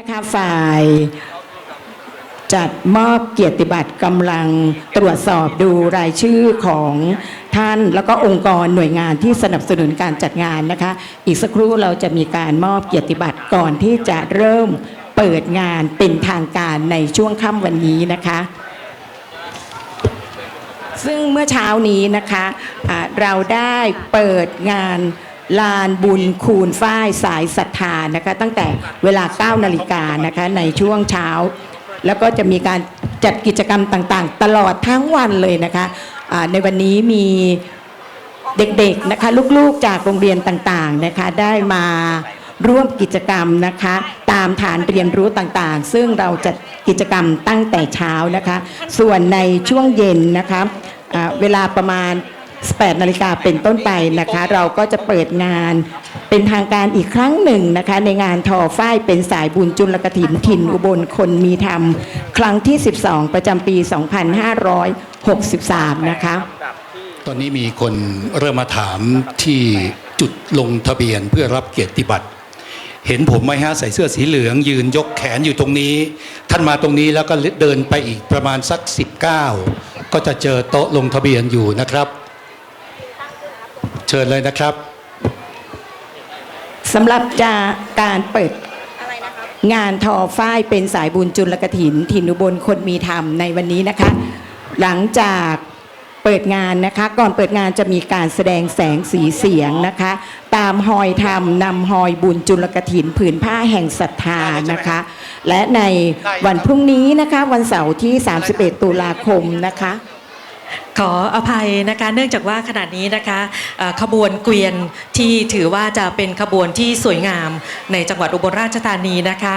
นะคะฝ่ายจัดมอบเกียรติบัตรกำลังตรวจสอบดูรายชื่อของท่านแล้วก็องค์กรหน่วยงานที่สนับสนุนการจัดงานนะคะ อีกสักครู่เราจะมีการมอบเกียรติบัตรก่อนที่จะเริ่มเปิดงานเป็นทางการในช่วงค่ำวันนี้นะคะ ซึ่งเมื่อเช้านี้นะคะะเราได้เปิดงาน ลานบุญคูณฝ้ายสายศรัทธานะคะตั้งแต่เวลา 9 นาฬิกานะคะในช่วงเช้า แล้วก็จะมีการจัดกิจกรรมต่างๆ ตลอดทั้งวันเลยนะคะะในวันนี้มีเด็กๆนะคะลูกๆจากโรงเรียนต่างๆนะคะได้มาร่วมกิจกรรมนะคะตามฐานเรียนรู้ต่างๆ ซึ่งเราจัดกิจกรรมตั้งแต่เช้านะคะ ส่วนในช่วงเย็นนะคะอ่าเวลาประมาณ 8นาฬิกาเป็นต้นไปนะคะ เราก็จะเปิดงานเป็นทางการอีกครั้งหนึ่งนะคะ ในงานทอฝ้ายเป็นสายบุญจุลกถินถิ่นอุบลคนมีธรรม ครั้งที่ 12 ประจำปี 2563 นะคะ ตอนนี้มีคนเริ่มมาถามที่จุดลงทะเบียนเพื่อรับเกียรติบัตรเห็นผมไหมฮะใส่เสื้อสีเหลือง ยืนยกแขนอยู่ตรงนี้ ท่านมาตรงนี้แล้วก็เดินไปอีกประมาณสัก 19 ก็จะเจอโต๊ะลงทะเบียนอยู่นะครับ เชิญเลยนะครับสำหรับจะการเปิดงานทอฝ้ายเป็นสายบุญจุลกถิน ถิ่นอุบลคนมีธรรมในวันนี้นะคะ หลังจากเปิดงานนะคะ ก่อนเปิดงานจะมีการแสดงแสงสีเสียงนะคะ ตามหอยธรรมนำหอยบุญจุลกถิน ผืนผ้าแห่งศรัทธานะคะ และในวันพรุ่งนี้นะคะ วันเสาร์ที่ 31 ตุลาคมนะคะ ขออภัยนะคะเนื่องจากว่าขณะนี้นะคะขบวนเกวียนที่ถือว่าจะเป็นขบวนที่สวยงามในจังหวัดอุบลราชธานีนะคะ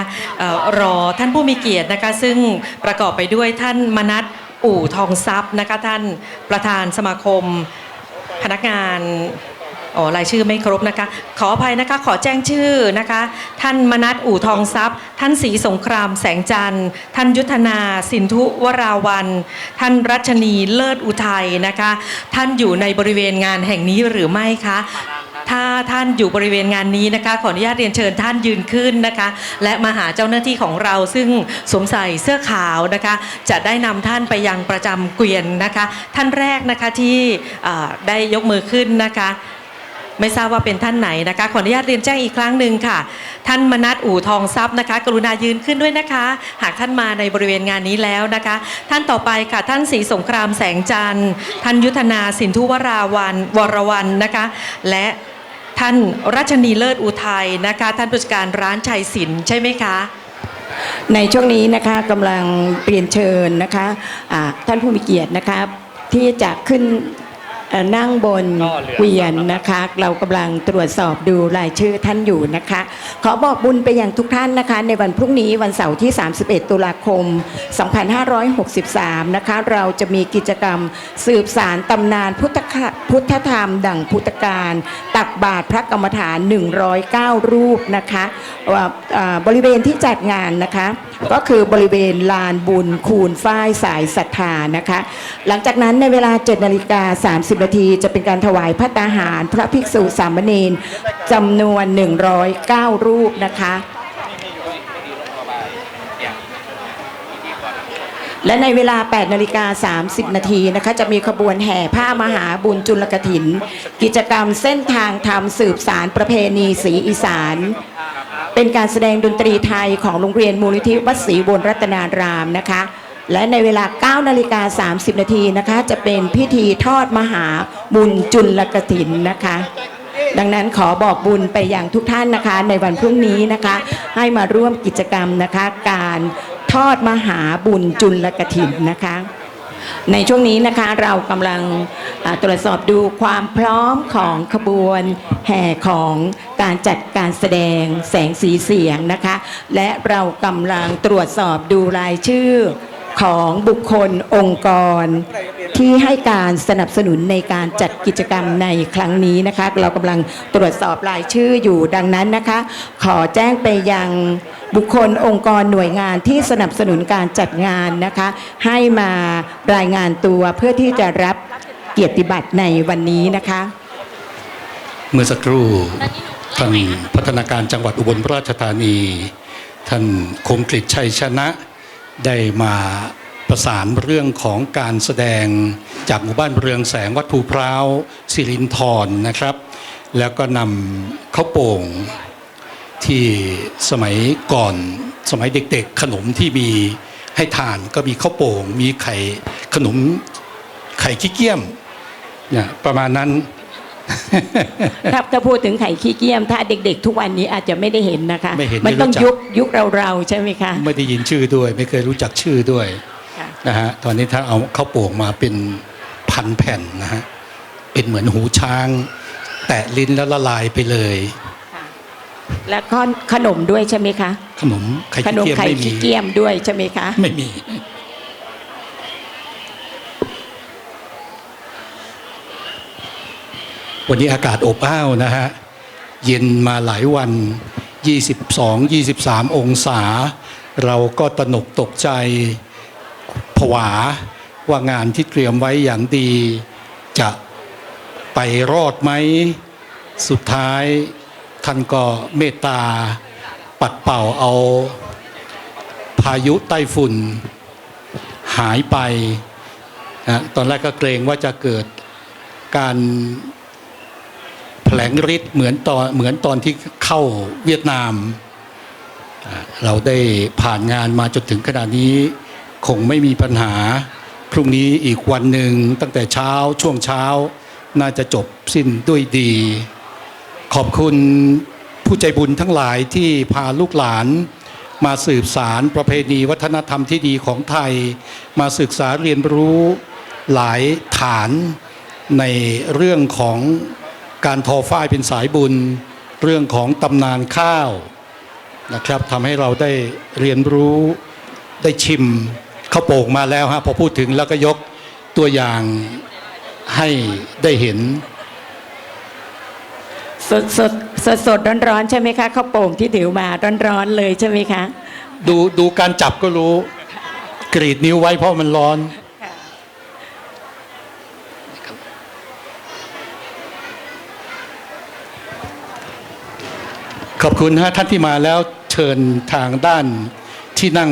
รอท่านผู้มีเกียรตินะคะซึ่งประกอบไปด้วยท่านมนัทอู่ทองทรัพย์นะคะท่านประธานสมาคมพนักงาน อ๋อรายชื่อไม่ครบนะคะ ขออภัยนะคะ ขอแจ้งชื่อนะคะ ท่านมนัทอู่ทองทรัพย์ ท่านศรีสงครามแสงจันทร์ ท่านยุทธนา สินทุวราวัน ท่านรัชนีเลิศอุทัยนะคะ ท่านอยู่ในบริเวณงานแห่งนี้หรือไม่คะ ถ้าท่านอยู่บริเวณงานนี้นะคะ ขออนุญาตเรียนเชิญท่านยืนขึ้นนะคะ และมาหาเจ้าหน้าที่ของเราซึ่งสวมใส่เสื้อขาวนะคะ จะได้นำท่านไปยังประจำเกวียนนะคะ ท่านแรกนะคะที่ได้ยกมือขึ้นนะคะ ไม่ทราบว่าเป็นท่านไหนนะคะ ขออนุญาตเรียนแจ้งอีกครั้งหนึ่งค่ะ ท่านมนัทอู่ทองทรัพย์นะคะ กรุณายืนขึ้นด้วยนะคะ หากท่านมาในบริเวณงานนี้แล้วนะคะ ท่านต่อไปค่ะท่านศรีสงครามแสงจันทร์ท่านยุทธนาสินทุวราวันวรวันนะคะ และท่านรัชนีเลิศอุทัยนะคะ ท่านผู้จัดการร้านชัยศิลป์ใช่ไหมคะในช่วงนี้นะคะกำลังเรียนเชิญนะคะอ่าท่านผู้มีเกียรตินะคะที่จะขึ้น นั่งบนเกวียนนะคะ เรากำลังตรวจสอบดูรายชื่อท่านอยู่นะคะ ขอบอกบุญไปยังทุกท่านนะคะ ในวันพรุ่งนี้วันเสาร์ที่ 31 ตุลาคม 2563 นะคะ เราจะมีกิจกรรมสืบสารตำนานพุทธคะพุทธธรรม ดั่งพุทธการ ตักบาตรพระกรรมฐาน 109 รูปนะคะว่าอ่าบริเวณที่จัดงานนะคะ ก็คือบริเวณลานบุญคูณฝ้ายสายศรัทธานะคะ หลังจากนั้นในเวลา7นาฬิกา30นาทีจะเป็นการถวายพระตาหาร พระภิกษุสามเณรจำนวน 109 รูปนะคะและในเวลา 8 นาฬิกา 30 นาทีนะคะ จะมีขบวนแห่ผ้ามหาบุญจุลกถิน กิจกรรมเส้นทางธรรมสืบสารประเพณีสีอีสาน เป็นการแสดงดนตรีไทยของโรงเรียนมูลนิธิวัดศรีบนรัตนารามนะคะ และในเวลา 9 นาฬิกา 30 นาทีนะคะ จะเป็นพิธีทอดมหาบุญจุลกถินนะคะ ดังนั้นขอบอกบุญไปอย่างทุกท่านนะคะ ในวันพรุ่งนี้นะคะ ให้มาร่วมกิจกรรมนะคะ การทอดมหาบุญจุลกถินนะคะ ในช่วงนี้นะคะเรากำลังตรวจสอบดูความพร้อมของขบวนแห่ของการจัดการแสดงแสงสีเสียงนะคะ และเรากำลังตรวจสอบดูรายชื่อ ของบุคคลองค์กร ที่ให้การสนับสนุนในการจัดกิจกรรมในครั้งนี้นะคะ เรากำลังตรวจสอบรายชื่ออยู่ดังนั้นนะคะ ขอแจ้งไปยังบุคคลองค์กรหน่วยงานที่สนับสนุนการจัดงานนะคะ ให้มารายงานตัวเพื่อที่จะรับเกียรติบัตรในวันนี้นะคะ เมื่อสักครู่ท่านพัฒนาการจังหวัดอุบลราชธานี ท่านคมกริชัยชนะ ได้มาประสานเรื่องของการแสดงจากหมู่บ้านเรืองแสงวัดภูพร้าวสิรินทรนะครับ แล้วก็นำข้าวโป่งที่สมัยก่อนสมัยเด็กๆ ขนมที่มีให้ทานก็มีข้าวโป่ง มีไข่ขนมไข่ขี้เกียมเนี่ยประมาณนั้น ถ้าถ้าพูดถึงไข่ขี้เกียม ถ้าเด็กๆ ทุกวันนี้อาจจะไม่ได้เห็นนะคะ ไม่เห็นมันต้องไม่รู้จัก ยุคยุคเราๆใช่ไหมคะ ไม่ได้ยินชื่อด้วย ไม่เคยรู้จักชื่อด้วยค่ะ นะฮะตอนนี้ถ้าเอาข้าวโป่งมาเป็นพันแผ่นนะฮะเป็นเหมือนหูช้าง แตะลิ้นแล้วละลายไปเลยและก็ขนมด้วยใช่ไหมคะ ขนมไข่ขนมเกียมไข่ไม่มีขี้เกียมด้วยใช่ไหมคะ ไม่มี วันนี้อากาศอบอ้าวนะฮะ เย็นมาหลายวัน 22 23 องศา เราก็ตระหนกตกใจผวาว่างานที่เตรียมไว้อย่างดีจะไปรอดไหม สุดท้ายท่านก็เมตตา ปัดเป่าเอา พายุไต้ฝุ่น หายไปนะตอนแรกก็เกรงว่าจะเกิดการ ลงฤทธิ์เหมือนตอนเหมือนตอนที่เข้าเวียดนาม เราได้ผ่านงานมาจนถึงขนาดนี้ คงไม่มีปัญหา พรุ่งนี้อีกวันหนึ่งตั้งแต่เช้าช่วงเช้า น่าจะจบสิ้นด้วยดี ขอบคุณผู้ใจบุญทั้งหลายที่พาลูกหลานมาสืบสารประเพณีวัฒนธรรมที่ดีของไทย มาศึกษาเรียนรู้หลายฐานในเรื่องของ การทอฝ้ายเป็นสายบุญ เรื่องของตำนานข้าวนะครับทำให้เราได้เรียนรู้ได้ชิมข้าวโป่งมาแล้วฮะพอพูดถึงแล้วก็ยกตัวอย่างให้ได้เห็น สดสดสดสดร้อนร้อนๆใช่ไหมคะข้าวโป่งที่ถือมาร้อนร้อนๆเลยใช่ไหมคะ ดูดูการจับก็รู้ กรีดนิ้วไว้เพราะมันร้อน ขอบคุณฮะท่านที่มาแล้วเชิญทางด้านที่นั่ง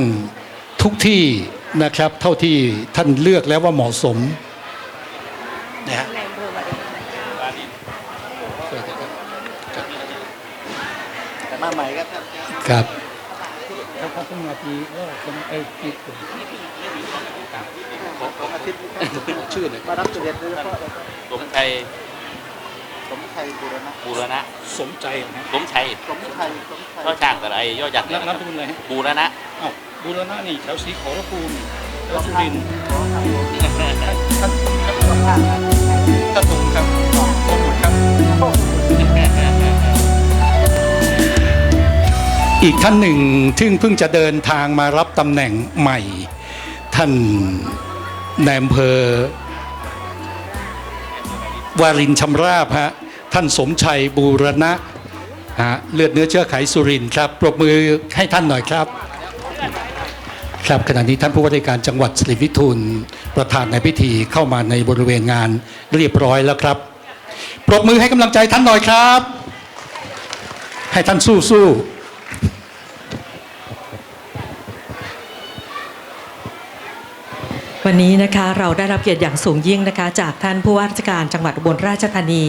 ทุกที่นะครับ เท่าที่ท่านเลือกแล้วว่าเหมาะสมนะฮะมาใหม่ครับครับเขาเขาเพิ่งมาทีแรกคนไอ้ที่ของอาทิตย์ชื่อเลยมารับเสด็จโดยเฉพาะสมชัยสม ชัยบูรณะบูรณะสมใจนะสมชัยสมชัยสมชัยก็ช่างแต่ไอ้ยอดยักษ์นับนับเนี่ยทุนเลยฮะบูรณะ อ้าวบูรณะนี่แถวสีขอรภูมิแล้วสุรินทร์ท่านตุงครับขอบคุณครับ อีกท่านหนึ่งซึ่งเพิ่งจะเดินทางมารับตำแหน่งใหม่ ท่านนายอำเภอวารินชำราบฮะ ท่านสมชัยบูรณะฮะเลือดเนื้อเชื้อไขสุรินครับปรบมือให้ท่านหน่อยครับ ครับขณะนี้ท่านผู้ว่าราชการจังหวัดสิริวิทูลประธานในพิธีเข้ามาในบริเวณงานเรียบร้อยแล้วครับ ปรบมือให้กำลังใจท่านหน่อยครับ ให้ท่านสู้สู้ วันนี้นะคะเราได้รับเกียรติอย่างสูงยิ่งนะคะ จากท่านผู้ว่าราชการจังหวัดอุบลราชธานี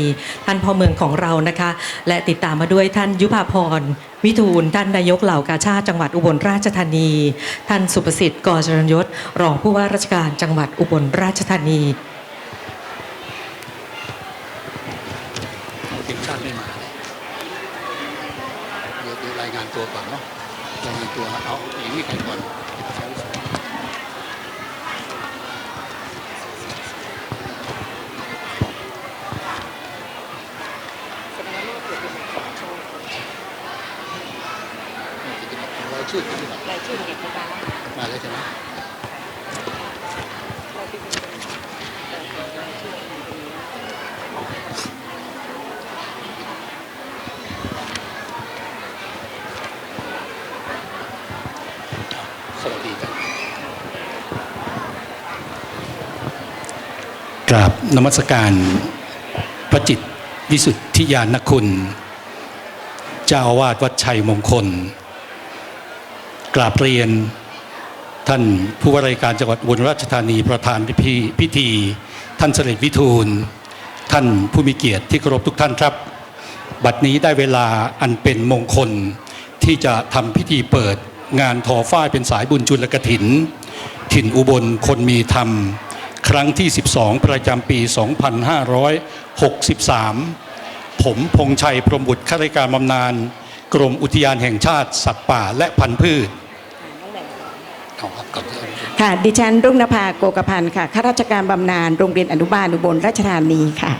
ท่านพ่อเมืองของเรานะคะ และติดตามมาด้วยท่านยุพาพรวิทูลท่านนายกเหล่ากาชาติจังหวัดอุบลราชธานี ท่านสุประสิทธิ์กอจรยศรองผู้ว่าราชการจังหวัดอุบลราชธานีทีมชาติไม่มาเดี๋ยวรายงานตัวก่อนเนาะรายงานตัวเอาอย่างนี้ใครก่อน ชื่อกันดีกว่ารายชื่อเด็กมาแล้วใช่ไหมสวัสดีครับกราบนมัสการพระจิตวิสุทธิญาณคุณ เจ้าอาวาสวัดชัยมงคล กราบเรียน ท่านผู้ว่าราชการจังหวัดอุบลราชธานีประธานพิธีพิธี ท่านเสด็จวิทูล ท่านผู้มีเกียรติที่เคารพทุกท่านครับ บัดนี้ได้เวลาอันเป็นมงคลที่จะทำพิธีเปิดงานทอฝ้ายเป็นสายบุญจุลกถิน ถิ่นอุบลคนมีธรรม ครั้งที่ 12 ประจำปี 2563 ผมพงชัยพรมบุตรข้าราชการบำนาญกรมอุทยานแห่งชาติสัตว์ป่าและพันธุ์พืช ครับก่อนเลยค่ะ ดิฉันรุ่งนภาโกกพันธ์ค่ะ ข้าราชการบำนาญโรงเรียนอนุบาลอุบลราชธานีค่ะ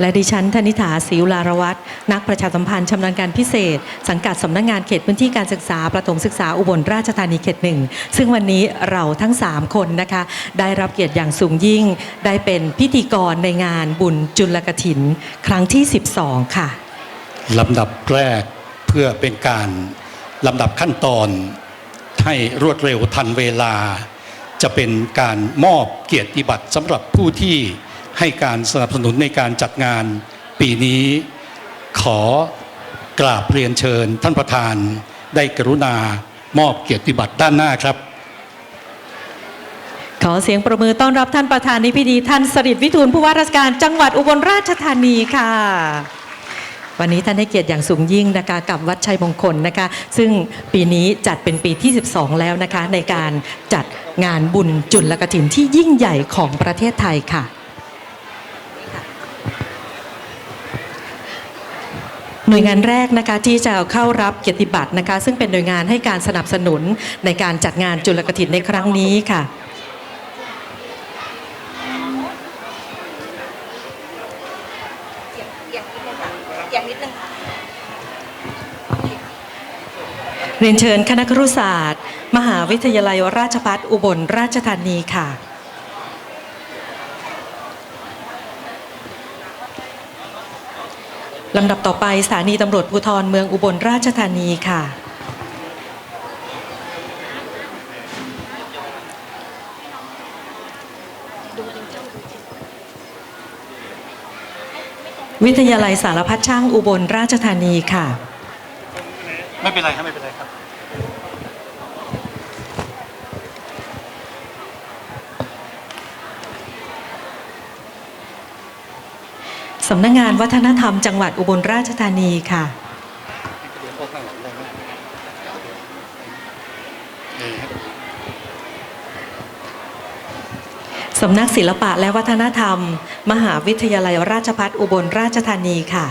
และดิฉันธนิฐาศิวลารวัตรนักประชาสัมพันธ์ชำนาญการพิเศษ สังกัดสำนักงานเขตพื้นที่การศึกษา ประถมศึกษาอุบลราชธานีเขตหนึ่ง ซึ่งวันนี้เราทั้ง 3 คนนะคะ ได้รับเกียรติอย่างสูงยิ่ง ได้เป็นพิธีกรในงานบุญจุลกถิน ครั้งที่ 12 ค่ะลำดับแรกเพื่อเป็นการลำดับขั้นตอน ให้รวดเร็วทันเวลา จะเป็นการมอบเกียรติบัตรสำหรับผู้ที่ให้การสนับสนุนในการจัดงานปีนี้ ขอกราบเรียนเชิญท่านประธานได้กรุณามอบเกียรติบัตรด้านหน้าครับ ขอเสียงประมือต้อนรับท่านประธานในพิธีท่านสริตวิทูลผู้ว่าราชการจังหวัดอุบลราชธานีค่ะ วันนี้ท่านให้เกียรติอย่างสูงยิ่งนะคะกับวัดชัยมงคลนะคะ ซึ่งปีนี้จัดเป็นปีที่ 12 แล้วนะคะ ในการจัดงานบุญจุลกถินที่ยิ่งใหญ่ของประเทศไทยค่ะหน่วยงานแรกนะคะที่จะเข้ารับเกียรติบัตรนะคะ ซึ่งเป็นหน่วยงานให้การสนับสนุนในการจัดงานจุลกถินในครั้งนี้ค่ะ เรียนเชิญคณะครุศาสตร์ มหาวิทยาลัยราชภัฏอุบลราชธานีค่ะ ลำดับต่อไปสถานีตำรวจภูธรเมืองอุบลราชธานีค่ะ วิทยาลัยสารพัดช่างอุบลราชธานีค่ะ ไม่เป็นไรครับไม่เป็นไรครับ สำนักงงานวัฒนธรรมจังหวัดอุบลราชธานีค่ะสำนักศิลปะและวัฒนธรรม มหาวิทยาลัยราชภัฏอุบลราชธานีค่ะ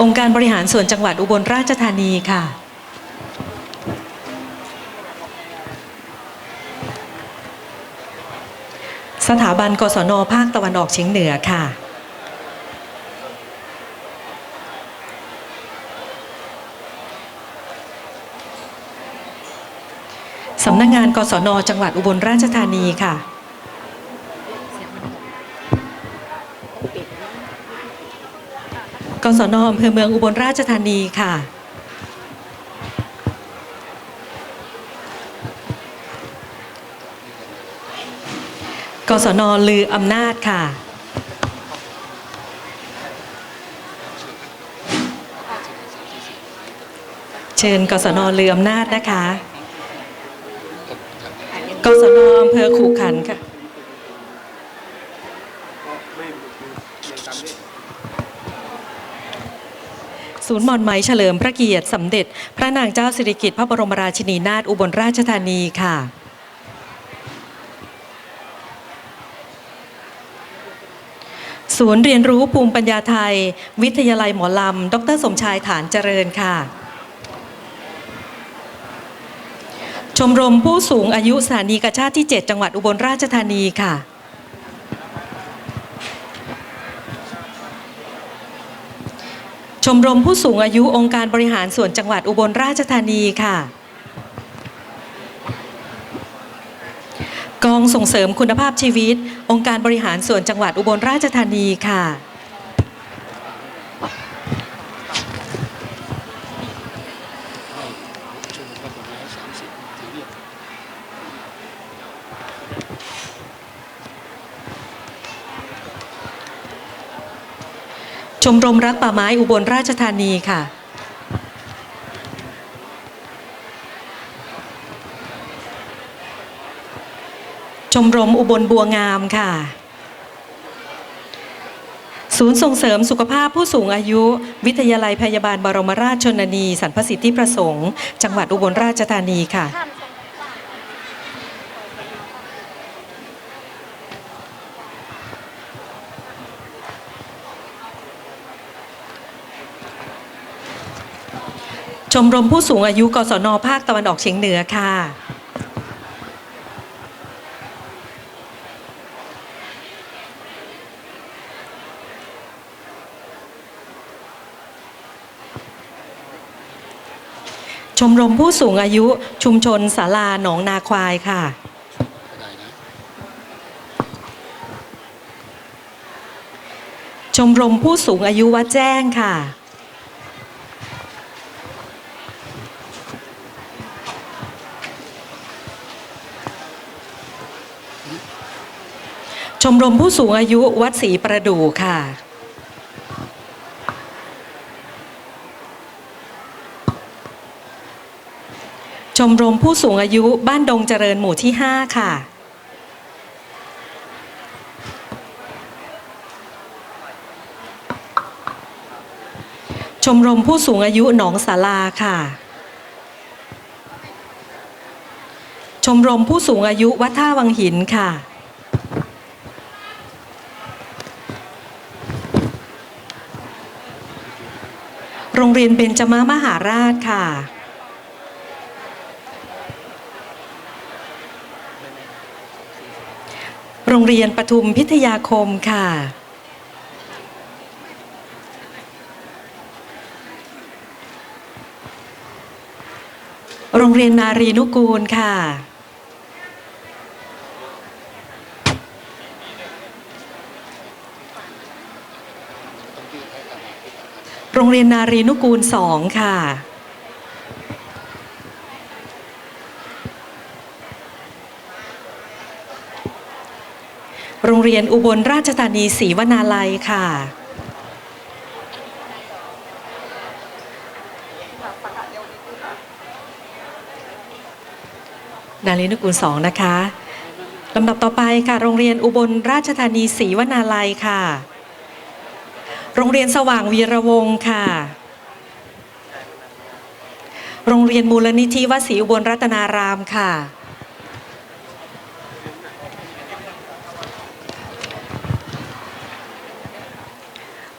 องค์การบริหารส่วนจังหวัดอุบลราชธานีค่ะ สถาบันกศนภาคตะวันออกเฉียงเหนือค่ะ สำนักงานกศนจังหวัดอุบลราชธานีค่ะ กศนอำเภอเมืองอุบลราชธานีค่ะ กศนลืออำนาจค่ะ เชิญกศนลืออำนาจนะคะ กศนอำเภอขู่ขันค่ะ ศูนย์หมอนไหมเฉลิมพระเกียรติสมเด็จ พระนางเจ้าสิริกิติ์พระบรมราชินีนาถอุบลราชธานีค่ะศูนย์เรียนรู้ภูมิปัญญาไทย วิทยาลัยหมอลำ ดรสมชายฐานเจริญค่ะ ชมรมผู้สูงอายุสถานีกาชาติที่ 7 จังหวัดอุบลราชธานีค่ะ มรมผู้สูงอายุองค์การบริหารส่วนจังหวัดอุบลราชธานีค่ะ กองส่งเสริมคุณภาพชีวิต องค์การบริหารส่วนจังหวัดอุบลราชธานีค่ะ มรมรักป่าไม้อุบลราชธานีค่ะ ชมรมอุบลบัวงามค่ะ ศูนย์ส่งเสริมสุขภาพผู้สูงอายุ วิทยาลัยพยาบาลบรมราชชนนี สรรพสิทธิประสงค์ จังหวัดอุบลราชธานีค่ะ มรมผู้สูงอายุกศนภาคตะวันออกเฉียงเหนือค่ะ ชมรมผู้สูงอายุชุมชนศาลาหนองนาควายค่ะชมรมผู้สูงอายุวัดแจ้งค่ะ มรมผู้สูงอายุวัดศรีประดู่ค่ะ ชมรมผู้สูงอายุบ้านดงเจริญหมู่ที่ 5 ค่ะ ชมรมผู้สูงอายุหนองสาลาค่ะ ชมรมผู้สูงอายุวัดท่าวังหินค่ะ โรงเรียนเบญจมามหาราชค่ะ โรงเรียนปทุมพิทยาคมค่ะ โรงเรียนนารีนุกูลค่ะ โรงเรียนนารีนุกูลสองค่ะ โรงเรียนอุบลราชธานีศรีวนาลัยค่ะ นารีนุกูลสองนะคะลำดับต่อไปค่ะ โรงเรียนอุบลราชธานีศรีวนาลัยค่ะ โรงเรียนสว่างวีระวงศ์ค่ะ โรงเรียนมูลนิธิวัดศรีอุบลรัตนารามค่ะ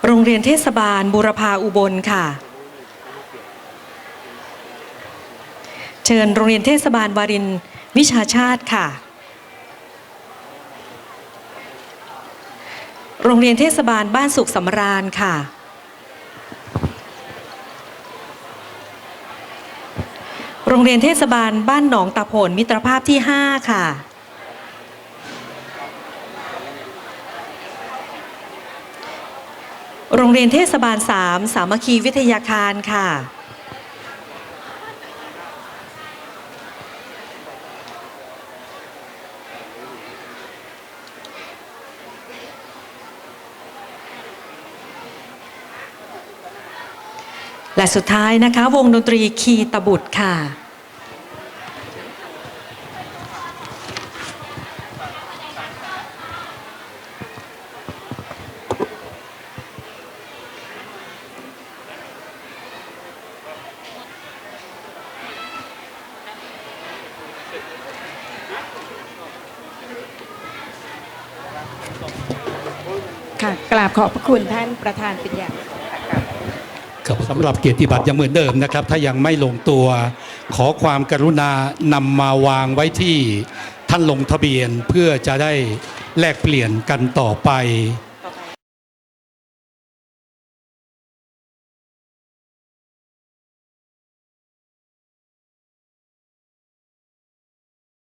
โรงเรียนเทศบาลบูรพาอุบลค่ะ เชิญโรงเรียนเทศบาลวารินวิชาชาติค่ะ โรงเรียนเทศบาลบ้านสุขสำราญค่ะ โรงเรียนเทศบาลบ้านหนองตาโผนมิตรภาพที่ 5 ค่ะ โรงเรียนเทศบาล 3 สามัคคีวิทยาคารค่ะ และสุดท้ายนะคะ วงดนตรีคีตบุตรค่ะค่ะกราบขอบพระคุณท่านประธานเป็นอย่าง สำหรับเกียรติบัตรยังเหมือนเดิมนะครับ ถ้ายังไม่ลงตัว ขอความกรุณานำมาวางไว้ที่ท่านลงทะเบียนเพื่อจะได้แลกเปลี่ยนกันต่อไป